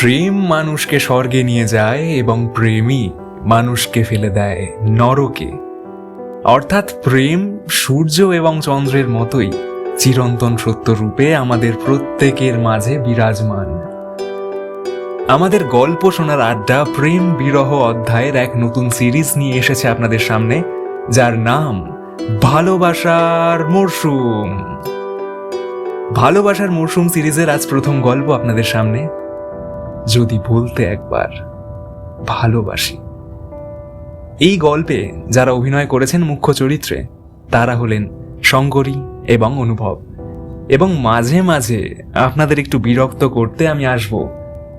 প্রেম মানুষকে স্বর্গে নিয়ে যায় এবং প্রেমই মানুষকে ফেলে দেয় নরকে। অর্থাৎ প্রেম সূর্য এবং চন্দ্রের মতোই চিরন্তন সত্য রূপে আমাদের প্রত্যেকের মাঝে বিরাজমান। আমাদের গল্প শোনার আড্ডা প্রেম বিরহ অধ্যায়ের এক নতুন সিরিজ নিয়ে এসেছে আপনাদের সামনে, যার নাম ভালোবাসার মরশুম। ভালোবাসার মরশুম সিরিজের আজ প্রথম গল্প আপনাদের সামনে। যদি বলতে একবার ভালোবাসি। এই গল্পে যারা অভিনয় করেছেন মুখ্য চরিত্রে, তারা হলেন শঙ্করী এবং অনুভব। এবং মাঝে মাঝে আপনাদের একটু বিরক্ত করতে আমি আসব,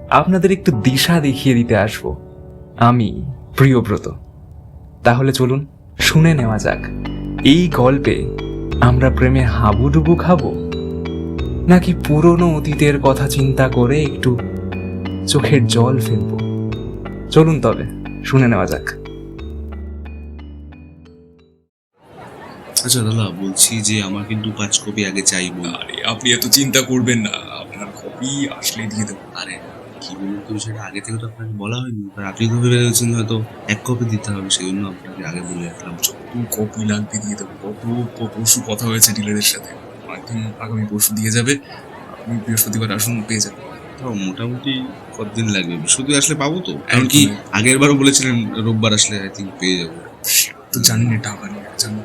আপনাদের একটু দিশা দেখিয়ে দিতে আসব। আমি প্রিয়ব্রত। তাহলে চলুন শুনে নেওয়া যাক, এই গল্পে আমরা প্রেমে হাবুডুবু খাব? নাকি পুরনো অতীতের কথা চিন্তা করে একটু চোখের জল ফেলব। চলুন তবে শুনে নেওয়া যাক। আচ্ছা দাদা বলছি যে আমার কিন্তু পাঁচ কপি আগে চাইব আরে আপনি এত চিন্তা করবেন না। আপনার কপি আসলে দিয়ে দেবো। আরে কি বলুন তো সেটা আগে থেকে তো আপনাকে বলা হয়নি। এবার আপনি তো ভেবে গেছেন হয়তো এক কপি দিতে হবে সেই জন্য আপনাকে আগে বলে রাখলাম। যত কপি লাগবে দিয়ে দেবো। কত পরশু কথা হয়েছে ডিলারের সাথে। আগামী পরশু দিয়ে যাবে। আপনি বৃহস্পতিবার আসুন পেয়ে যাবেন। তাও মোটামুটি কতদিন লাগবে? শুধু আসলে পাবো তো? কারণ কি আগের বারও বলেছিলেন রোববার আসলে আই থিঙ্ক পেয়ে যাব। তো জানেন এটা টাকা নিয়ে জানেন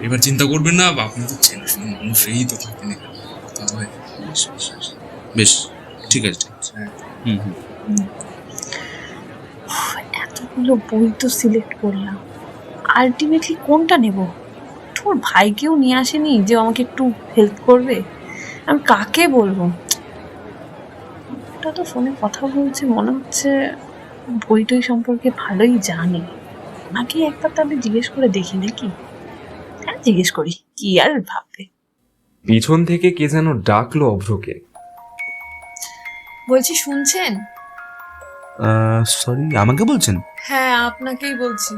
এবার চিন্তা করবেন না আপনি তো চেনা শোনা মানুষ এই তো এখানে কথা হয়। বেশ ঠিক আছে ঠিক আছে। হ্যাঁ। হুম হুম। এতগুলো বই তো সিলেক্ট করলাম। আলটিমেটলি কোনটা নেব? তোর ভাইকেও নিয়ে আসেনি যে আমাকে একটু হেল্প করবে? আমি কাকে বলব? ওটা তো ফোনে কথা বলছে মনে হচ্ছে বইটই সম্পর্কে ভালোই জানে। ওনাকে একবার তাহলে জিজ্ঞেস করে দেখি নাকি? হ্যাঁ জিজ্ঞেস করি কি আর ভাববে? পিছন থেকে কে যেন ডাকলো অভ্রকে। বলছি শুনছেন? সরি আমাকে বলছেন? হ্যাঁ আপনাকেই বলছি।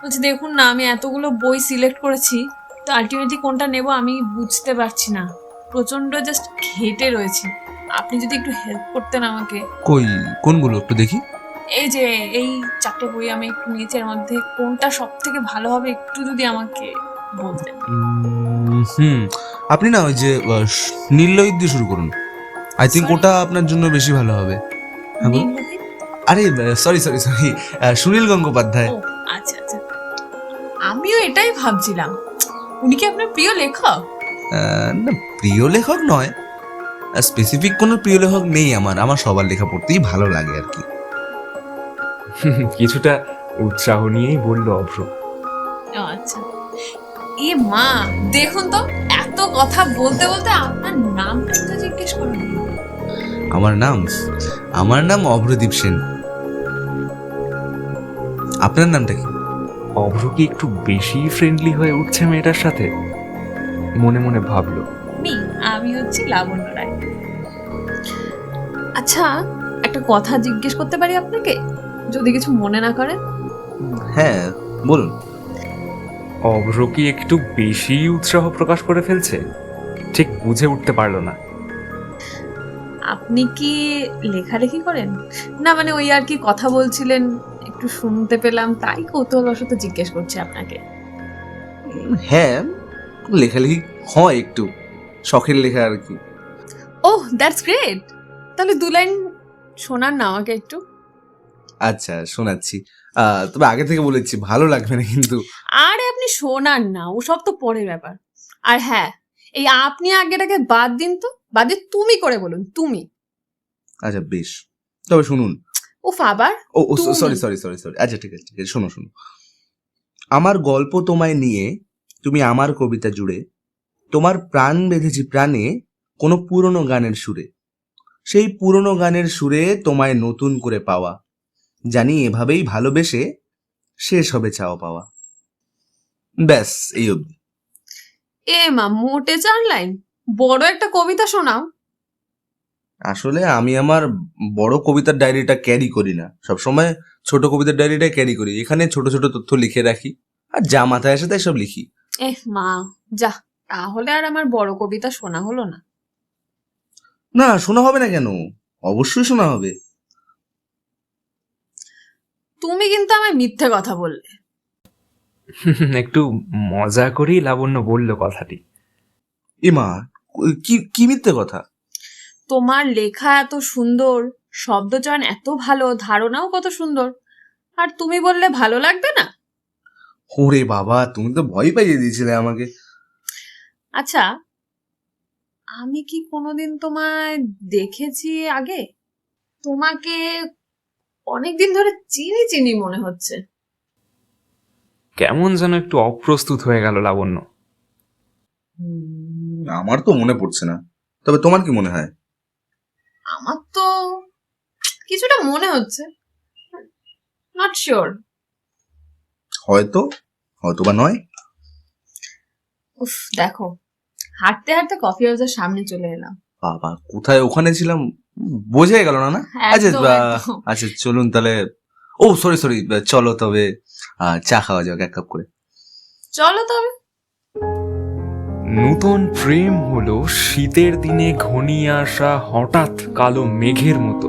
বলছি দেখুন না আমি এতগুলো বই সিলেক্ট করেছি তো আলটিমেটলি কোনটা নেব আমি বুঝতে পারছি না। প্রচণ্ড জাস্ট ঘেটে রয়েছি। আপনি যদি একটু হেল্প করতেন আমাকে। কই কোনগুলো একটু দেখি? এই যে এই চারটে বই আমি একটু নিয়েছি এর মধ্যে কোনটা সব থেকে ভালো হবে একটু যদি আমাকে বলতেন। হুম আপনি না ওই যে নীললোহিত দিয়ে শুরু করুন। আই থিঙ্ক ওটা আপনার জন্য বেশি ভালো হবে। হ্যাঁ? আরে sorry sorry sorry Sunil Gangopadhyay. আচ্ছা আচ্ছা। আমিও এটাই ভাবছিলাম। উনি কি আপনার প্রিয় লেখক? না প্রিয় লেখক নয়। স্পেসিফিক কোনো প্রিয় লেখক নেই আমার। আমার সবার লেখা পড়তেই ভালো লাগে আর কি। কিছুটা উৎসাহ নিয়েই বলল অভ্র। আচ্ছা। এ মা দেখুন তো এত কথা বলতে বলতে আপনার নামটা তো জিজ্ঞেস করুন। আমার নাম? আমার নাম অভ্রদীপ সেন। আপনার নামটা কি? অভ্র কি একটু বেশি ফ্রেন্ডলি হয়ে উঠছে মেয়েটার সাথে? মনে মনে ভাবলো। আমি আমি হচ্ছি লাবণ্য রায়। আচ্ছা একটা কথা জিজ্ঞেস করতে পারি আপনাকে? যদি কিছু মনে না করেন। হ্যাঁ বলুন। অভ্র কি একটু বেশি উৎসাহ প্রকাশ করে ফেলছে? ঠিক বুঝে উঠতে পারল না। আপনি কি লেখালেখি করেন? না মানে ওই আর কি কথা বলছিলেন একটু শুনতে পেলাম তাই কৌতূহলবশত জিজ্ঞেস করছি আপনাকে। হ্যাঁ লেখালেখি হয় একটু। শখের লেখা আর কি। ওহ দ্যাটস গ্রেট তাহলে দু লাইন শোনান না আমাকে একটু। আচ্ছা শোনাচ্ছি। তবে আগে থেকে বলেছি ভালো লাগবে না কিন্তু। আরে আপনি শোনান না ওসব তো পরের ব্যাপার। আর হ্যাঁ এই আপনি আগেটাকে বাদ দিন তো বাদ তুমি করে বলুন তুমি। আচ্ছা বেশ। তবে শুনুন। ও আবার? ও ও সরি সরি সরি সরি আচ্ছা ঠিক আছে ঠিক আছে শোনো শোনো। আমার গল্প তোমায় নিয়ে তুমি আমার কবিতা জুড়ে তোমার প্রাণ বেঁধেছি প্রাণে কোনো পুরনো গানের সুরে। সেই পুরনো গানের সুরে তোমায় নতুন করে পাওয়া। জানি এভাবেই ভালোবেসে শেষ হবে চাওয়া পাওয়া। ব্যাস এই অবধি। এ মা মোটে চার লাইন। বড় একটা কবিতা শোনাও। আসলে আমি আমার বড় কবিতার ডায়েরিটা ক্যারি করি না। সবসময় ছোট কবিতার ডায়েরিটা ক্যারি করি। এখানে ছোট ছোট তথ্য লিখে রাখি। আর যা মাথায় আসে তাই সব লিখি। এ মা যা। তাহলে আর আমার বড় কবিতা শোনা হলো না। না শোনা হবে না কেন? অবশ্যই শোনা হবে। তুমি কিন্তু আমায় মিথ্যে কথা বললে। একটু মজা করেই লাবণ্য বলল কথাটি। ইমা কি কি মিথ্যে কথা? তোমার লেখা এত সুন্দর শব্দচয়ন এত ভালো ধারণাও কত সুন্দর। আর তুমি বললে ভালো লাগবে না? ওরে বাবা তুমি তো ভয় পাইয়ে দিয়েছিলে আমাকে। আচ্ছা আমি কি কোনোদিন তোমায় দেখেছি আগে? তোমাকে অনেকদিন ধরে চিনি চিনি মনে হচ্ছে। কেমন যেন একটু অপ্রস্তুত হয়ে গেল লাবণ্য। আমার তো মনে পড়ছে না। তবে তোমার কি মনে হয়? আমার তো কিছুটা মনে হচ্ছে। নট শিওর হয়তো হয়তো বা নয়। উফ দেখো হাঁটতে হাঁটতে কফি হাউসের সামনে চলে এলাম। বাবা কোথায়? ওখানে ছিলাম বোঝাই গেল না না? আচ্ছা বা- আচ্ছা চলুন তাহলে ও সরি সরি চলো তবে আহ, চা খাওয়া যাক এক কাপ করে। চলো তবে। নূতন প্রেম হলো শীতের দিনে ঘনিয়ে আসা হঠাৎ কালো মেঘের মতো।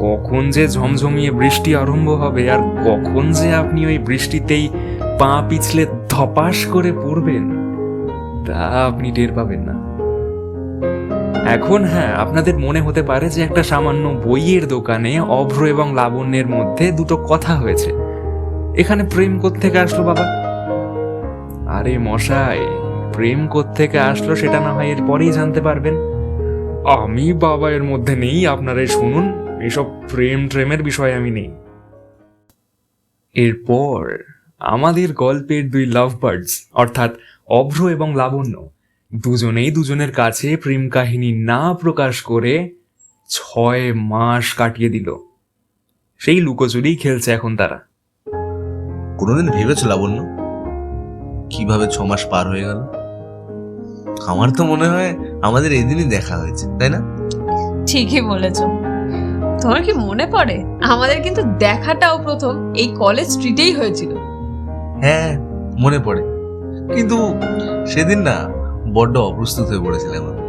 কখন যে ঝমঝমিয়ে বৃষ্টি আরম্ভ হবে আর কখন যে আপনি ওই বৃষ্টিতেই পা পিছলে ধপাস করে পড়বেন। তা আপনি টের পাবেন না। এখন হ্যাঁ আপনাদের মনে হতে পারে যে একটা সামান্য বইয়ের দোকানে অভ্র এবং লাবণ্যের মধ্যে দুটো কথা হয়েছে। এখানে প্রেম থেকে আসলো বাবা? আরে মশাই, প্রেম থেকে আসলো সেটা না হয় এর পরেই জানতে পারবেন। আমি বাবা এর মধ্যে নেই, আপনারাই শুনুন, এসব প্রেম ট্রেমের বিষয়ে আমি নেই। এরপর আমাদের গল্পের দুই লাভ বার্ডস, অর্থাৎ অভ্র এবং লাবণ্য। দুজনেই দুজনের কাছে প্রেম কাহিনী না প্রকাশ করে ছয় মাস কাটিয়ে দিল। সেই লুকোচুরি খেলছে এখন তারা। কোনোদিন ভেবেছো লাবণ্য? কীভাবে ছ মাস পার হয়ে গেল? আমার তো মনে হয় আমাদের এই দিনই দেখা হয়েছে তাই না? ঠিকই বলেছ। তোমার কি মনে পড়ে? আমাদের কিন্তু দেখাটাও প্রথম এই কলেজ স্ট্রিটেই হয়েছিল। হ্যাঁ মনে পড়ে। কিন্তু সেদিন না বড্ড অপ্রস্তুত হয়ে পড়েছিলাম আমি।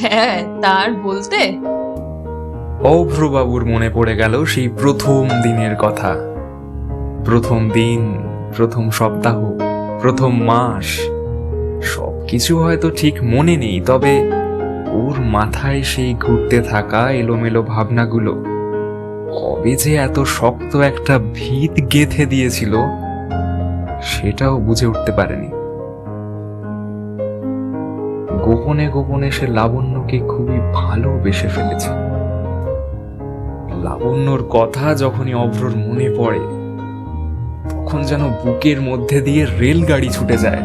হ্যাঁ তার বলতে? অভ্রবাবুর মনে পড়ে গেল সেই প্রথম দিনের কথা। প্রথম দিন প্রথম সপ্তাহ প্রথম মাস। সবকিছু হয়তো ঠিক মনে নেই তবে ওর মাথায় সেই ঘুরতে থাকা এলোমেলো ভাবনাগুলো কবে যে এত শক্ত একটা ভিত গেথে দিয়েছিল সেটাও বুঝে উঠতে পারেনি। গোপনে গোপনে সে লাবণ্যকে খুবই ভালোবেসে ফেলেছে। লাবণ্যর কথা যখনই অভ্রর মনে পড়ে, তখন যেন বুকের মধ্যে দিয়ে রেলগাড়ি ছুটে যায়।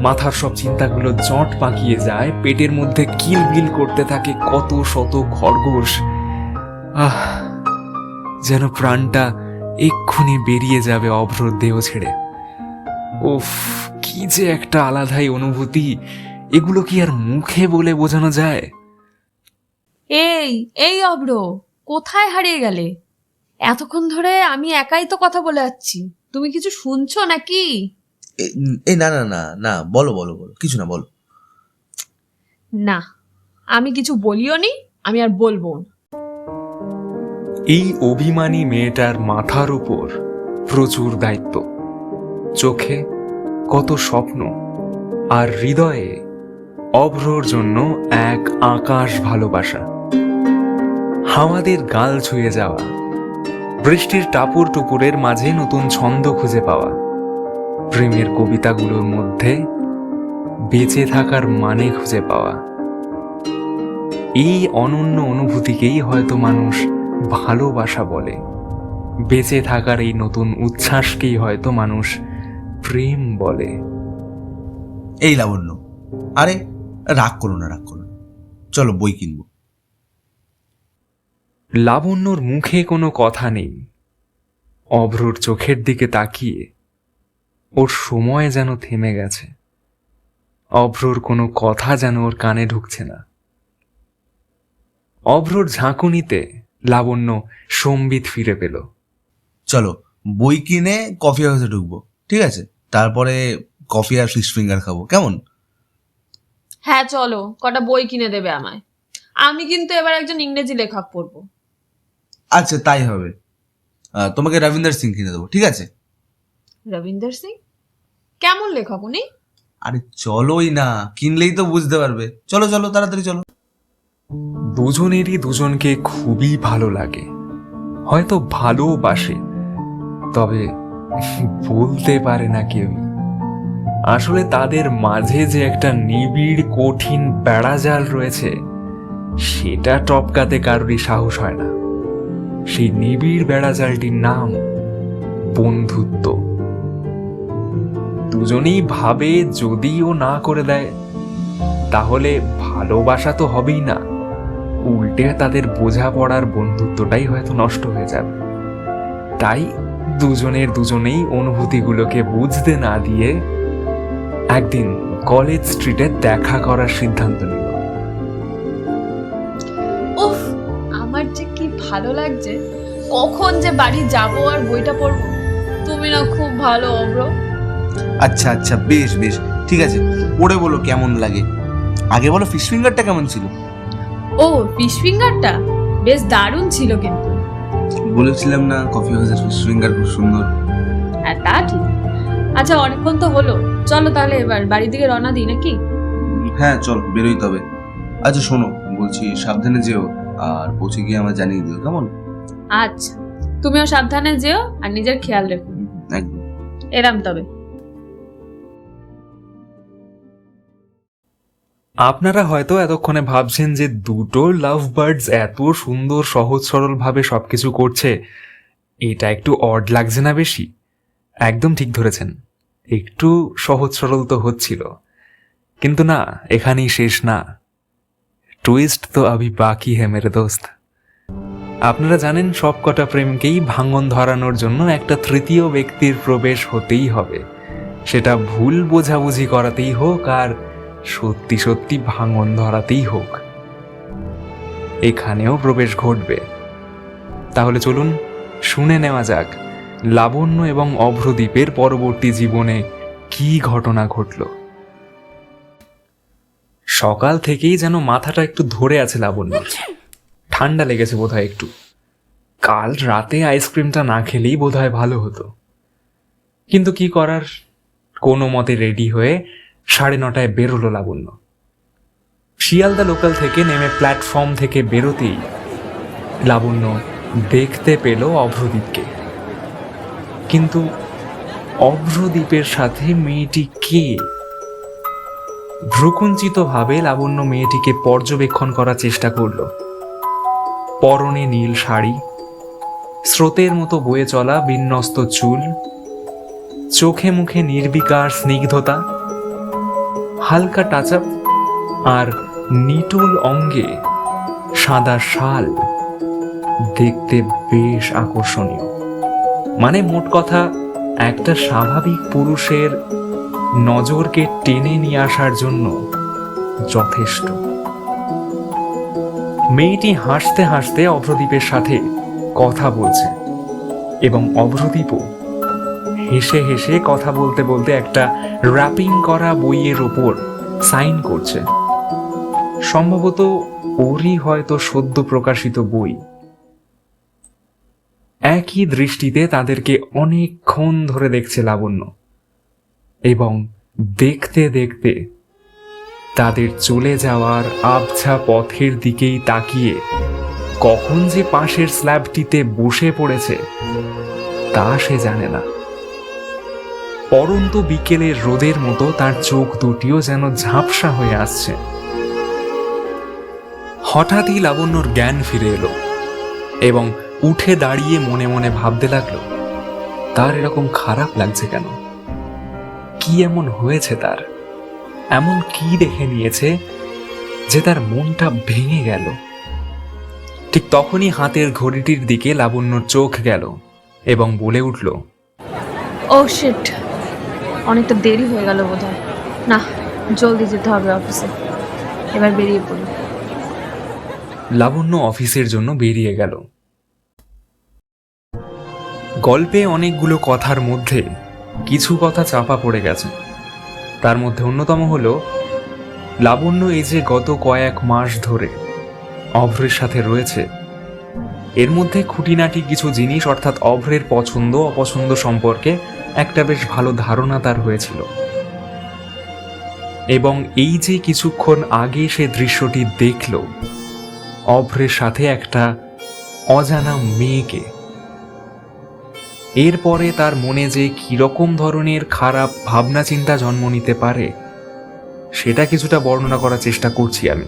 মাথার সব চিন্তাগুলো জট পাকিয়ে যায়, পেটের মধ্যে কিলবিল করতে থাকে কত শত খরগোশ। আহ, যেন প্রাণটা এক্ষুনি বেরিয়ে যাবে অভ্রর দেহ ছেড়ে। উফ, কি যে একটা আলাদাই অনুভূতি। এগুলো কি আর মুখে বলে বোঝানো যায়? এই এই অব্র কোথায় হারিয়ে গেলে? এতক্ষণ ধরে আমি একাই তো কথা বলে যাচ্ছি। তুমি কিছু শুনছো নাকি? এ- না না না না বলো বলো বলো কিছু না বলো। না আমি কিছু বলিও নি আমি আর বলব না। এই অভিমানী মেয়েটার মাথার উপর প্রচুর দায়িত্ব। চোখে কত স্বপ্ন আর হৃদয়ে অভ্রর জন্য এক আকাশ ভালোবাসা। হাওয়াদের গাল ছুঁয়ে যাওয়া। বৃষ্টির টাপুর টুপুরের মাঝে নতুন ছন্দ খুঁজে পাওয়া। প্রেমের কবিতাগুলোর মধ্যে বেঁচে থাকার মানে খুঁজে পাওয়া। এই অনন্য অনুভূতিকেই হয়তো মানুষ ভালোবাসা বলে। বেঁচে থাকার এই নতুন উচ্ছ্বাসকেই হয়তো মানুষ প্রেম বলে। এই লাবণ্য, আরে রাগ করো না রাগ করো না। চলো বই কিনবো। লাবণ্যর মুখে কোনো কথা নেই। অভ্রর চোখের দিকে তাকিয়ে ওর সময় যেন থেমে গেছে। অভ্রর কোনো কথা যেন ওর কানে ঢুকছে না। অভ্রর ঝাঁকুনিতে লাবণ্য সম্বিত ফিরে পেল। চলো বই কিনে কফি হাউসে ঢুকবো ঠিক আছে? তারপরে কফি আর ফিশ ফিঙ্গার খাব কেমন? হ্যাঁ চলো কটা বই কিনে দেবে আমায়। আমি কিন্তু এবার একজন ইংরেজি লেখক পড়ব। আচ্ছা তাই হবে। তোমাকে রবীন্দ্র সিং কিনে দেবো ঠিক আছে? রবীন্দ্র সিং? কেমন লেখক উনি? আরে চলোই না কিনলেই তো বুঝতে পারবে। চলো চলো তাড়াতাড়ি চলো। দুজনেরই দুজনকে খুবই ভালো লাগে। হয়তো ভালোবাসে তবে বলতে পারে না কেউই। আসলে তাদের মাঝে যে একটা নিবিড়, কঠিন বেড়াজাল রয়েছে, সেটা টপকাতে কারোরই সাহস হয় না। সেই নিবিড় বেড়াজালটির নাম বন্ধুত্ব। দুজনেই ভাবে, যদিও না করে দেয়, তাহলে ভালোবাসা তো হবেই না। উল্টে তাদের বোঝাপড়ার বন্ধুত্বটাই হয়তো নষ্ট হয়ে যাবে। তাই দুজনের দুজনেই অনুভূতিগুলোকে বুঝতে না দিয়ে একদিন কলেজ স্ট্রিটে দেখা করার সিদ্ধান্ত নিল। উফ আমার যে কি ভালো লাগছে। কখন যে বাড়ি যাব আর বইটা পড়ব। তুমি না খুব ভালো অব্র আচ্ছা আচ্ছা বেশ বেশ। ঠিক আছে পড়ে বলো কেমন লাগে। আগে বলো ফিশ ফিঙ্গারটা কেমন ছিল? ও ফিশ ফিঙ্গারটা বেশ দারুণ ছিল কিন্তু। বলেছিলাম না কফি হাউসের ফিশ ফিঙ্গার খুব সুন্দর। হ্যাঁ তা ঠিক। আচ্ছা অনেকক্ষণ তো হলো। চলো তাহলে এবার বাড়ির দিকে রওনা দিই নাকি? হ্যাঁ চল বেরোই তবে। আচ্ছা শোনো বলছি সাবধানে যেও আর পৌঁছে গিয়ে আমার জানিয়ে দিও কেমন? আচ্ছা তুমিও সাবধানে যেও আর নিজের খেয়াল রেখো। একদম। এরাম তবে। আপনারা হয়তো এতক্ষণে ভাবছেন যে দুটো লাভ বার্ডস এত সুন্দর সহজ সরলভাবে সবকিছু করছে। এটা একটু অড লাগছে না বেশি? একদম ঠিক ধরেছেন। একটু সহজ সরল তো হচ্ছিল। কিন্তু না, এখানেই শেষ না। টুইস্ট তো আমি বাকি হে মেরে দোস্ত। আপনারা জানেন সবকটা প্রেমকেই ভাঙন ধরানোর জন্য একটা তৃতীয় ব্যক্তির প্রবেশ হতেই হবে। সেটা ভুল বোঝাবুঝি করাতেই হোক আর সত্যি সত্যি ভাঙন ধরাতেই হোক। এখানেও প্রবেশ ঘটবে। তাহলে চলুন শুনে নেওয়া যাক। লাবণ্য এবং অভ্রদ্বীপের পরবর্তী জীবনে কি ঘটনা ঘটল? সকাল থেকেই যেন মাথাটা একটু ধরে আছে লাবণ্য। ঠান্ডা লেগেছে বোধহয় একটু। কাল রাতে আইসক্রিমটা না খেলেই বোধহয় ভালো হতো। কিন্তু কি করার? কোনো মতে রেডি হয়ে সাড়ে নটায় বেরোলো লাবণ্য। শিয়ালদা লোকাল থেকে নেমে প্ল্যাটফর্ম থেকে বেরোতেই লাবণ্য দেখতে পেল অভ্রদ্বীপকে কিন্তু অভ্রদ্বীপের সাথে মেয়েটি কে? ভ্রুকুঞ্চিতভাবে লাবণ্য মেয়েটিকে পর্যবেক্ষণ করার চেষ্টা করল। পরনে নীল শাড়ি, স্রোতের মতো বয়ে চলা বিন্যস্ত চুল, চোখে মুখে নির্বিকার স্নিগ্ধতা, হালকা টাচ আর নিটুল অঙ্গে সাদা শাল দেখতে বেশ আকর্ষণীয়। মানে মোট কথা, একটা স্বাভাবিক পুরুষের নজরকে টেনে নিয়ে আসার জন্য যথেষ্ট। মেয়েটি হাসতে হাসতে অভ্রদীপের সাথে কথা বলছে এবং অভ্রদীপও হেসে হেসে কথা বলতে বলতে একটা র্যাপিং করা বইয়ের ওপর সাইন করছে। সম্ভবত ওরই হয়তো সদ্য প্রকাশিত বই। একই দৃষ্টিতে তাদেরকে অনেকক্ষণ ধরে দেখছে লাবণ্য। এবং দেখতে দেখতে তাদের চলে যাওয়ার আবছা পথের দিকেই তাকিয়ে কখন যে পাশের স্ল্যাবটিতে বসে পড়েছে, তা সে জানে না। পরন্ত বিকেলের রোদের মতো তার চোখ দুটিও যেন ঝাপসা হয়ে আসছে। হঠাৎই লাবণ্যর জ্ঞান ফিরে এলো এবং উঠে দাঁড়িয়ে মনে মনে ভাবতে লাগল তার এরকম খারাপ লাগছে কেন? কি এমন হয়েছে তার? এমন কি দেখে নিয়েছে যে তার মনটা ভেঙে গেল? ঠিক তখনই হাতের ঘড়িটির দিকে লাবণ্যর চোখ গেল এবং বলে উঠল ও শিট অনেকটা দেরি হয়ে গেল বোধহয়। না জলদি যেতে হবে অফিসে। এবার বেরিয়ে পড়ি। লাবণ্য অফিসের জন্য বেরিয়ে গেল। গল্পে অনেকগুলো কথার মধ্যে কিছু কথা চাপা পড়ে গেছে। তার মধ্যে অন্যতম হল, লাবণ্য এই যে গত কয়েক মাস ধরে অভ্রের সাথে রয়েছে, এর মধ্যে খুঁটিনাটি কিছু জিনিস, অর্থাৎ অভ্রের পছন্দ, অপছন্দ সম্পর্কে একটা বেশ ভালো ধারণা তার হয়েছিল। এবং এই যে কিছুক্ষণ আগে সে দৃশ্যটি দেখল, অভ্রের সাথে একটা অজানা মেয়েকে এরপরে তার মনে যে কীরকম ধরনের খারাপ ভাবনা চিন্তা জন্ম নিতে পারে, সেটা কিছুটা বর্ণনা করার চেষ্টা করছি আমি।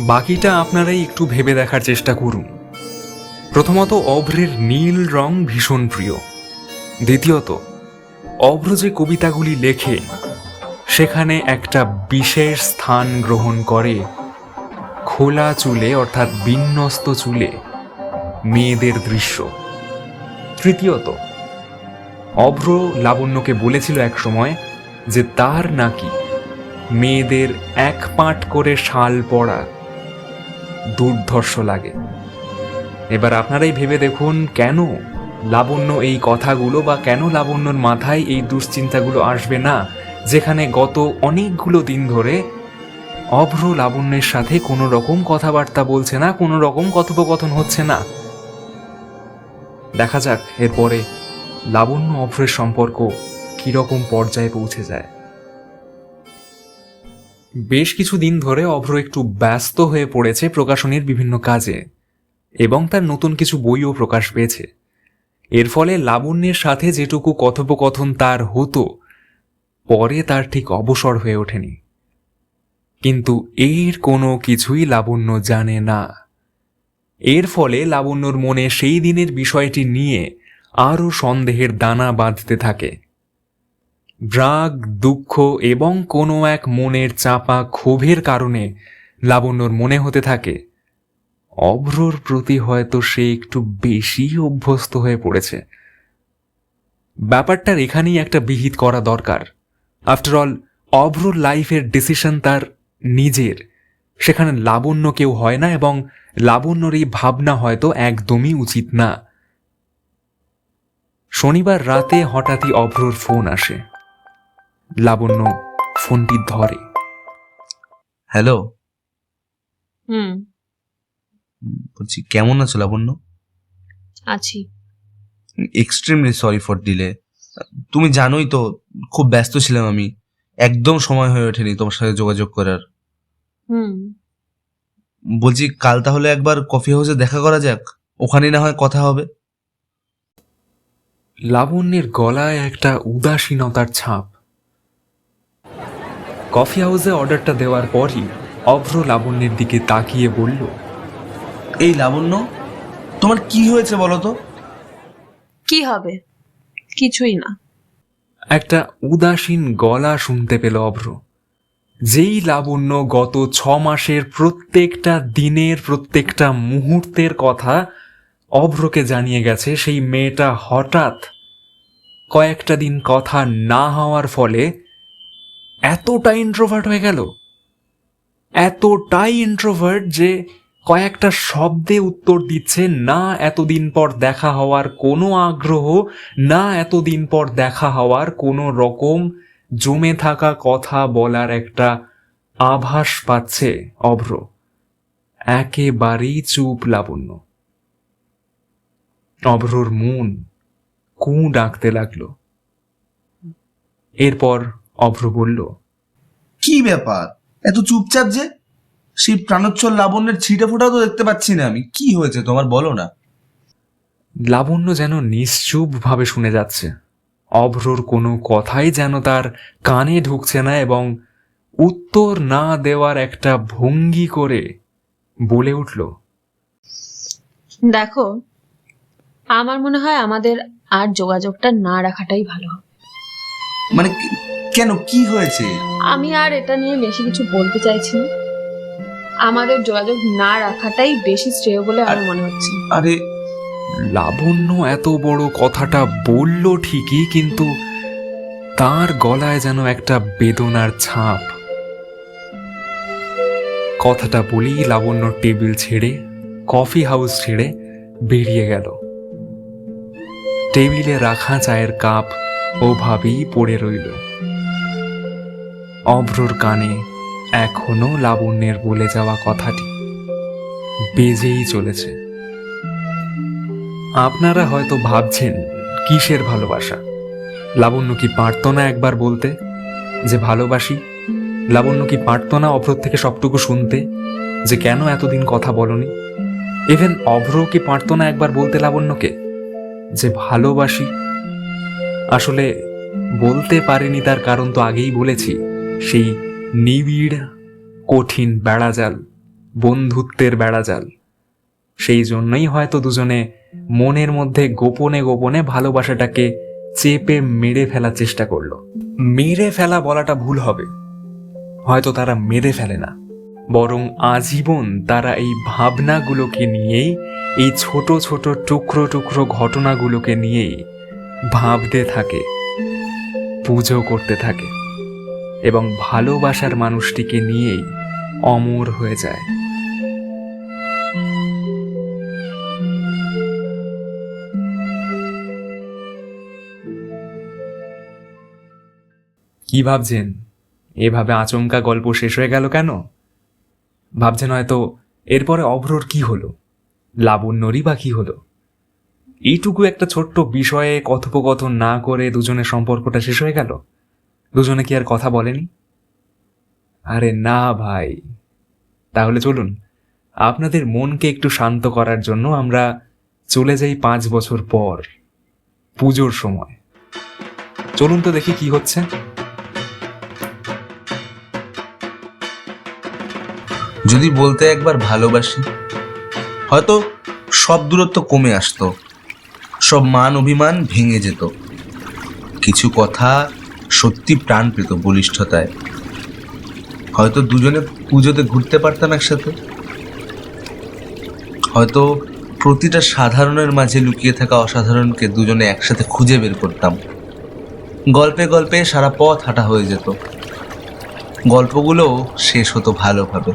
বাকিটা আপনারাই একটু ভেবে দেখার চেষ্টা করুন। প্রথমত, অভ্রের নীল রং ভীষণ প্রিয়। দ্বিতীয়ত, অভ্র যে কবিতাগুলি লেখে, সেখানে একটা বিশেষ স্থান গ্রহণ করে খোলা চুলে, অর্থাৎ বিন্যস্ত চুলে, মেয়েদের দৃশ্য। তৃতীয়ত, অভ্র লাবণ্যকে বলেছিল এক সময় যে তার নাকি মেয়েদের এক পাট করে শাল পরা দুর্ধর্ষ লাগে। এবার আপনারাই ভেবে দেখুন কেন লাবণ্য এই কথাগুলো বা কেন লাবণ্যর মাথায় এই দুশ্চিন্তাগুলো আসবে না, যেখানে গত অনেকগুলো দিন ধরে অভ্র লাবণ্যের সাথে কোনো রকম কথাবার্তা বলছে না, কোনো রকম কথোপকথন হচ্ছে না। দেখা যাক এরপরে লাবণ্য অভ্রের সম্পর্ক কীরকম পর্যায়ে পৌঁছে যায়। বেশ কিছু দিন ধরে অভ্র একটু ব্যস্ত হয়ে পড়েছে প্রকাশনীর বিভিন্ন কাজে এবং তার নতুন কিছু বইও প্রকাশ পেয়েছে। এর ফলে লাবণ্যের সাথে যেটুকু কথোপকথন তার হতো, পরে তার ঠিক অবসর হয়ে ওঠেনি। কিন্তু এর কোনো কিছুই লাবণ্য জানে না। এর ফলে লাবণ্যর মনে সেই দিনের বিষয়টি নিয়ে আরও সন্দেহের দানা বাঁধতে থাকে। রাগ, দুঃখ এবং কোনো এক মনের চাপা ক্ষোভের কারণে লাবণ্যর মনে হতে থাকে, অভ্রর প্রতি হয়তো সে একটু বেশি অভ্যস্ত হয়ে পড়েছে। ব্যাপারটার এখানেই একটা বিহিত করা দরকার। আফটার অল অভ্রর লাইফের ডিসিশন তার নিজের। সেখানে লাবণ্য কেউ হয় না এবং লাবণ্যর এই ভাবনা হয়তো একদমই উচিত না। শনিবার রাতে হঠাৎই অভ্রর ফোন আসে। লাবণ্য ফোনটি ধরে। হ্যালো? হুম। বলছি কেমন আছো লাবণ্য? আছি। এক্সট্রিমলি সরি ফর ডিলে তুমি জানোই তো খুব ব্যস্ত ছিলাম আমি। একদম সময় হয়ে ওঠেনি তোমার সাথে যোগাযোগ করার। হুম। বলছি কাল তাহলে একবার কফি হাউসে দেখা করা যাক। ওখানে না হয় কথা হবে। লাবণ্যের গলায় একটা উদাসীনতার ছাপ। কফি হাউসে অর্ডারটা দেওয়ার পরই অভ্র লাবণ্যের দিকে তাকিয়ে বলল এই লাবণ্য তোমার কি হয়েছে বলো তো? কি হবে? কিছুই না। একটা উদাসীন গলা শুনতে পেল অভ্র। যেই লাবণ্য গত ছ মাসের প্রত্যেকটা দিনের, প্রত্যেকটা মুহূর্তের কথা অভ্রকে জানিয়ে গেছে, সেই মেয়েটা হঠাৎ কয়েকটা দিন কথা না হওয়ার ফলে এতটা ইন্ট্রোভার্ট হয়ে গেল। এতটাই ইন্ট্রোভার্ট যে কয়েকটা শব্দে উত্তর দিচ্ছে, না এতদিন পর দেখা হওয়ার কোনো আগ্রহ, না এতদিন পর দেখা হওয়ার কোনো রকম জমে থাকা কথা বলার একটা আভাস পাচ্ছে অভ্র। একেবারেই চুপ লাবণ্য। অভ্রর মন কু ডাকতে লাগল। এরপর অভ্র বলল কি ব্যাপার? এত চুপচাপ যে? সেই প্রাণোচ্ছল লাবণ্যের ছিটে ফোটাও তো দেখতে পাচ্ছি না আমি। কি হয়েছে তোমার বলো না? লাবণ্য যেন নিশ্চুপ ভাবে শুনে যাচ্ছে। অভ্রর কোনো কথাই যেন তার কানে ঢুকছে না এবং উত্তর না দেওয়ার একটা ভঙ্গি করে বলে উঠল দেখো আমার মনে হয় আমাদের আর যোগাযোগটা না রাখাটাই ভালো হবে। মানে কেন? কি হয়েছে? আমি আর এটা নিয়ে বেশি কিছু বলতে চাইছি না। আমাদের যোগাযোগ না রাখাটাই বেশি শ্রেয় বলে আমার মনে হচ্ছে। আরে লাবণ্য এত বড় কথাটা বলল ঠিকই, কিন্তু তার গলায় যেন একটা বেদনার ছাপ। কথাটা বলেই লাবণ্য টেবিল ছেড়ে, কফি হাউস ছেড়ে বেরিয়ে গেল। টেবিলে রাখা চায়ের কাপ ওভাবেই পড়ে রইল। অভ্রর কানে এখনও লাবণ্যের বলে যাওয়া কথাটি বেজেই চলেছে। আপনারা হয়তো ভাবছেন, কিসের ভালোবাসা? লাবণ্য কি পারত না একবার বলতে? যে ভালোবাসি? লাবণ্য কি পারত না অভ্র থেকে সবটুকু শুনতে? যে কেন এতদিন কথা বলনি? ইভেন অভ্র কি পারত না একবার বলতে লাবণ্যকে? যে ভালোবাসি? আসলে বলতে পারেনি তার কারণ তো আগেই বলেছি, সেই নিবিড়, কঠিন বেড়াজাল, বন্ধুত্বের বেড়াজাল। সেই জন্যই হয়তো দুজনে মনের মধ্যে গোপনে গোপনে ভালোবাসাটাকে চেপে মেরে ফেলার চেষ্টা করল। মেরে ফেলা বলাটা ভুল হবে। হয়তো তারা মেরে ফেলে না। বরং আজীবন তারা এই ভাবনাগুলোকে নিয়েই, এই ছোট ছোট টুকরো টুকরো ঘটনাগুলোকে নিয়েই ভাবতে থাকে, পুজো করতে থাকে এবং ভালোবাসার মানুষটিকে নিয়েই অমর হয়ে যায়। কি ভাবছেন? এভাবে আচমকা গল্প শেষ হয়ে গেল কেন? ভাবছেন হয়তো এরপরে অভ্রর কি হলো? লাবণ্যরই বা কি হলো? এইটুকু একটা ছোট্ট বিষয়ে কথোপকথন না করে দুজনের সম্পর্কটা শেষ হয়ে গেল? দুজনে কি আর কথা বলেনি? আরে না ভাই। তাহলে চলুন, আপনাদের মনকে একটু শান্ত করার জন্য আমরা চলে যাই পাঁচ বছর পর, পুজোর সময়। চলুন তো দেখি কি হচ্ছে। যদি বলতে একবার ভালোবাসি, হয়তো সব দূরত্ব কমে আসতো, সব মান অভিমান ভেঙে যেত। কিছু কথা সত্যি প্রাণ পেত বলিষ্ঠতায়। হয়তো দুজনে পুজোতে ঘুরতে পারতাম একসাথে। হয়তো প্রতিটা সাধারণের মাঝে লুকিয়ে থাকা অসাধারণকে দুজনে একসাথে খুঁজে বের করতাম। গল্পে গল্পে সারা পথ হাঁটা হয়ে যেত। গল্পগুলোও শেষ হতো ভালোভাবে।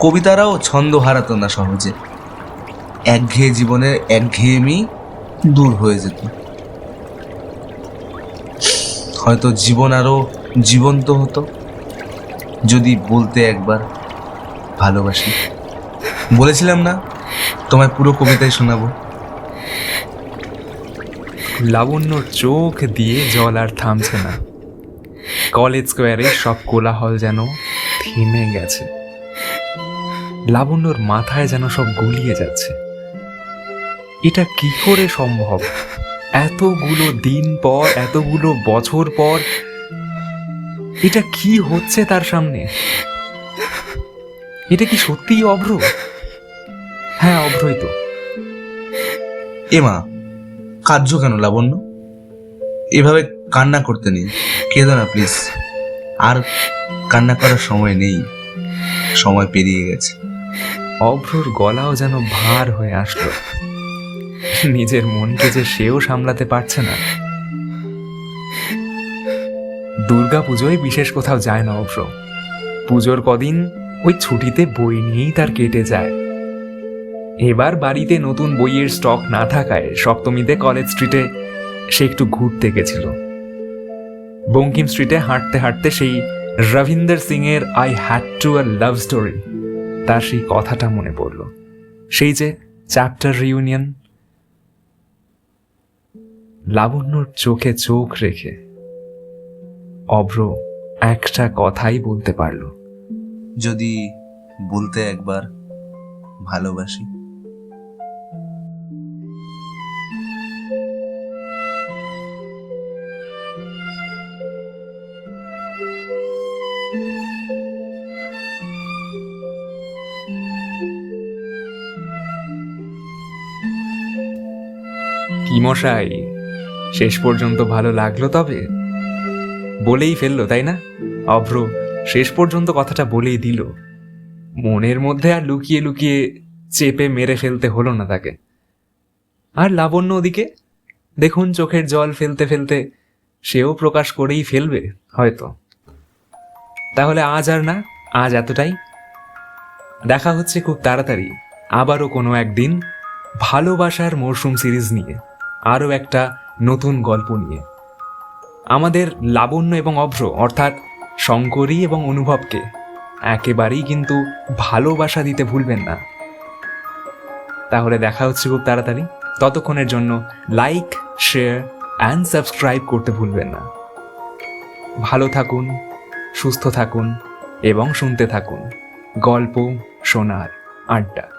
কবিতারাও ছন্দ হারাতো না সহজে। একঘেয়ে জীবনের একঘেয়েমি দূর হয়ে যেত। হয়তো জীবন আরও জীবন্ত হতো, যদি বলতে একবার ভালোবাসি। বলেছিলাম না, তোমায় পুরো কবিতাই শোনাবো। লাবণ্যর চোখ দিয়ে জল আর থামছে না। কলেজ স্কোয়ারে সব কোলাহল যেন থেমে গেছে। লাবণ্যর মাথায় যেন সব গুলিয়ে যাচ্ছে। এটা কি করে সম্ভব? এতগুলো দিন পর, এতগুলো বছর পর, এটা কি হচ্ছে তার সামনে? এটা কি সত্যিই অভ্র? হ্যাঁ অভ্রই তো। এমা কার্য কেন লাবণ্য? এভাবে কান্না করতে নেই। কেঁদো না, প্লিজ। আর কান্না করার সময় নেই। সময় পেরিয়ে গেছে। অভ্রর গলাও যেন ভার হয়ে আসলো। নিজের মনকে যে সেও সামলাতে পারছে না। দুর্গা পুজোয় বিশেষ কোথাও যায় না অভ্র। পুজোর কদিন ওই ছুটিতে বই নিয়েই তার কেটে যায়। এবার বাড়িতে নতুন বইয়ের স্টক না থাকায় সপ্তমীতে কলেজ স্ট্রিটে সে একটু ঘুরতে গেছিল। বঙ্কিম স্ট্রিটে হাঁটতে হাঁটতে সেই রবীন্দ্র সিং এর I had too a love story তার সেই কথাটা মনে পড়ল। সেই যে চ্যাপ্টার রিউনিয়ন লাবণ্যর চোখে চোখ রেখে অভ্র একটা কথাই বলতে পারল। যদি বলতে একবার ভালোবাসি। কি মশাই, শেষ পর্যন্ত ভালো লাগল তবে? বলেই ফেলল, তাই না? অভ্র, শেষ পর্যন্ত কথাটা বলেই দিল। মনের মধ্যে আর লুকিয়ে লুকিয়ে চেপে মেরে ফেলতে হলো না তাকে। আর লাবণ্য ওদিকে? দেখুন চোখের জল ফেলতে ফেলতে সেও প্রকাশ করেই ফেলবে, হয়তো। তাহলে আজ আর না, আজ এতটাই। দেখা হচ্ছে খুব তাড়াতাড়ি, আবারও কোনো একদিন ভালোবাসার মরশুম সিরিজ নিয়ে। আরও একটা নতুন গল্প নিয়ে। আমাদের লাবণ্য এবং অভ্র, অর্থাৎ শঙ্করী এবং অনুভবকে, একেবারেই কিন্তু ভালোবাসা দিতে ভুলবেন না। তাহলে দেখা হচ্ছে খুব তাড়াতাড়ি। ততক্ষণের জন্য লাইক, শেয়ার অ্যান্ড সাবস্ক্রাইব করতে ভুলবেন না। ভালো থাকুন, সুস্থ থাকুন এবং শুনতে থাকুন। গল্প, শোনার, আড্ডা।